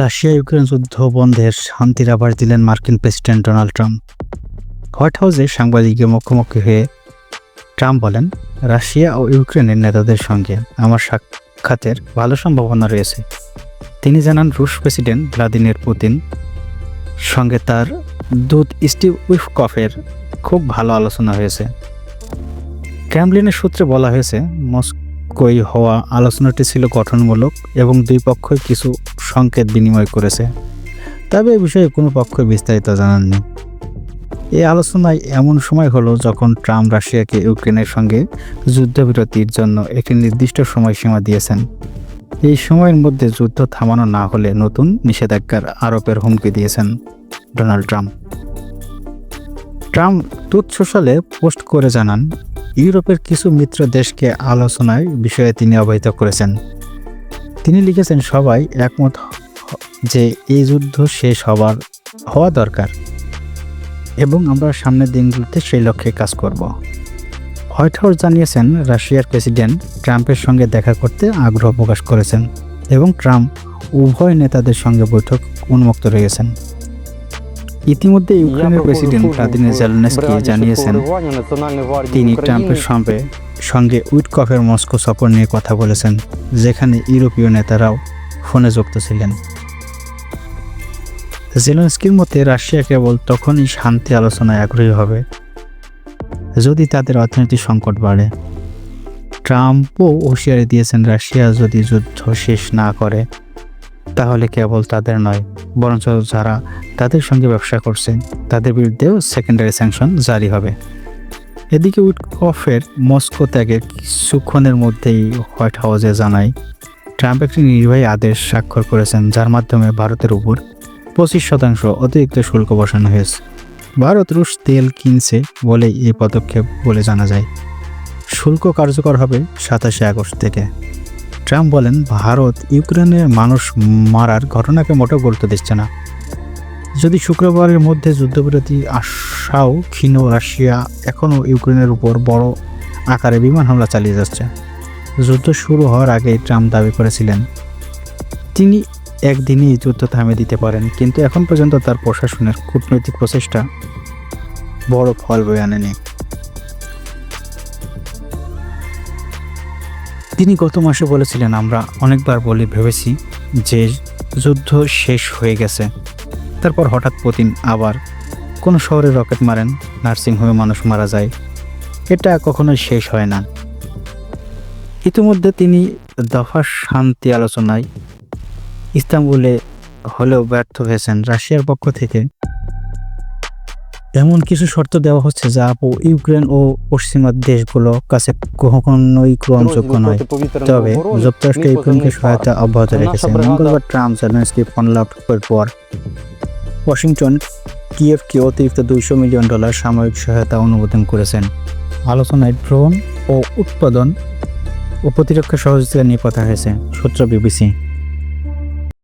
Russia Ukraine যুদ্ধ বন্ধের শান্তির আভাস দিলেন মার্কিন প্রেসিডেন্ট ডোনাল্ড ট্রাম্প। হোয়াইট হাউসে সাংবাদিকের মুখোমুখি হয়ে ট্রাম্প বলেন, রাশিয়া ও ইউক্রেনের নেতাদের সঙ্গে আমার সাক্ষাতের ভালো সম্ভাবনা রয়েছে। তিনি জানান, রুশ প্রেসিডেন্ট ভ্লাদিমির পুতিন সঙ্গে তার দূত স্টিভ উইফকফের খুব ভালো আলোচনা হয়েছে। ক্যামলিনের সূত্রে বলা হয়েছে মস্কোয় হওয়া আলোচনাটি ছিল গঠনমূলক এবং দুই পক্ষই কিছু সংকেত বিনিময় করেছে। তবে এ বিষয়ে কোনো পক্ষই বিস্তারিত জানাননি। এই আলোচনায় এমন সময় হলো যখন ট্রাম্প রাশিয়াকে ইউক্রেনের সঙ্গে যুদ্ধবিরতির জন্য একটি নির্দিষ্ট সময়সীমা দিয়েছেন। এই সময়ের মধ্যে যুদ্ধ থামানো না হলে নতুন নিষেধাজ্ঞার আরোপের হুমকি দিয়েছেন ডোনাল্ড ট্রাম্প। ট্রাম্প টুথ সোশ্যালে পোস্ট করে জানান ইউরোপের কিছু মিত্র দেশকে আলোচনায় বিষয়ে তিনি অবহিত করেছেন। তিনি লিখেছেন, সবাই একমত যে এই যুদ্ধ শেষ হবার, হওয়া দরকার এবং আমরা সামনের দিনগুলোতে সেই লক্ষ্যে কাজ করব। হোয়াইট হাউস জানিয়েছেন, রাশিয়ার প্রেসিডেন্ট ট্রাম্পের সঙ্গে দেখা করতে আগ্রহ প্রকাশ করেছেন এবং ট্রাম্প উভয় নেতাদের সঙ্গে বৈঠক উন্মুক্ত রয়েছেন ইতিমধ্যে ইউক্রেনের প্রেসিডেন্ট ভ্লাদিমির জেলেনস্কি জানিয়েছেন তিনি ট্রাম্পের সঙ্গে সঙ্গে উইটকফের মস্কো সফর নিয়ে কথা বলেছেন যেখানে ইউরোপীয় নেতারাও ফোনে যুক্ত ছিলেন। জেলেনস্কির মতে রাশিয়া কেবল তখনই শান্তি আলোচনায় আগ্রহী হবে যদি তাদের অর্থনৈতিক সংকট বাড়ে। ট্রাম্পও হুঁশিয়ারি দিয়েছেন রাশিয়া যদি যুদ্ধ শেষ না করে তাহলে কেবল তাদের নয়, বরঞ্চ যারা তাদের সঙ্গে ব্যবসা করছে, তাদের বিরুদ্ধেও সেকেন্ডারি স্যাংশন জারি হবে। এদিকে উইটকফের মস্কো ত্যাগের কিছুক্ষণের মধ্যেই হোয়াইট হাউসে জানায়, ট্রাম্প একটি নির্বাহী আদেশ স্বাক্ষর করেছেন, যার মাধ্যমে ভারতের উপর পঁচিশ শতাংশ অতিরিক্ত শুল্ক বসানো হয়েছে। ভারত রুশ তেল কিনছে বলে এই পদক্ষেপ বলে জানা যায়। শুল্ক কার্যকর হবে সাতাশে আগস্ট থেকে। ট্রাম্প বলেন, ভারত ইউক্রেনের মানুষ মারার ঘটনাকে মোটেও গুরুত্ব দিচ্ছে না। যদি শুক্রবারের মধ্যে যুদ্ধবিরতি আশাও ক্ষীণ, রাশিয়া এখনও ইউক্রেনের উপর বড় আকারে বিমান হামলা চালিয়ে যাচ্ছে। যুদ্ধ শুরু হওয়ার আগেই ট্রাম্প দাবি করেছিলেন, তিনি একদিনই যুদ্ধ থামিয়ে দিতে পারেন, কিন্তু এখন পর্যন্ত তার প্রশাসনের কূটনৈতিক প্রচেষ্টা বড় ফল বয়ে আনেনি। তিনি গত মাসে বলেছিলেন, আমরা অনেকবার বলে, ভেবেছি যে যুদ্ধ শেষ হয়ে গেছে। তারপর হঠাৎ পুতিন আবার কোনো শহরে রকেট মারেন নার্সিংহোমে মানুষ মারা যায়। এটা কখনোই শেষ হয় না। ইতিমধ্যে তিনি দফা শান্তি আলোচনায় ইস্তাম্বুলে হলেও ব্যর্থ হয়েছেন। রাশিয়ার পক্ষ থেকে এমন কিছু শর্ত দেওয়া হচ্ছে যা ইউক্রেন ও পশ্চিমা দেশগুলো কাছে কখনোই গ্রহণযোগ্য নয়। তবে যুক্তরাষ্ট্র ইউক্রেনকে সহায়তা অব্যাহত রেখেছে। মঙ্গলবার ট্রাম্প জেলেন্সকি ফোন লাভ করার পর ওয়াশিংটন কিয়েভকে অতিরিক্ত দুইশো মিলিয়ন ডলার সামরিক সহায়তা অনুমোদন করেছেন। আলোচনায় ড্রোন ও উৎপাদন ও প্রতিরক্ষা সহযোগিতা নিয়ে কথা হয়েছে সূত্র বিবিসি।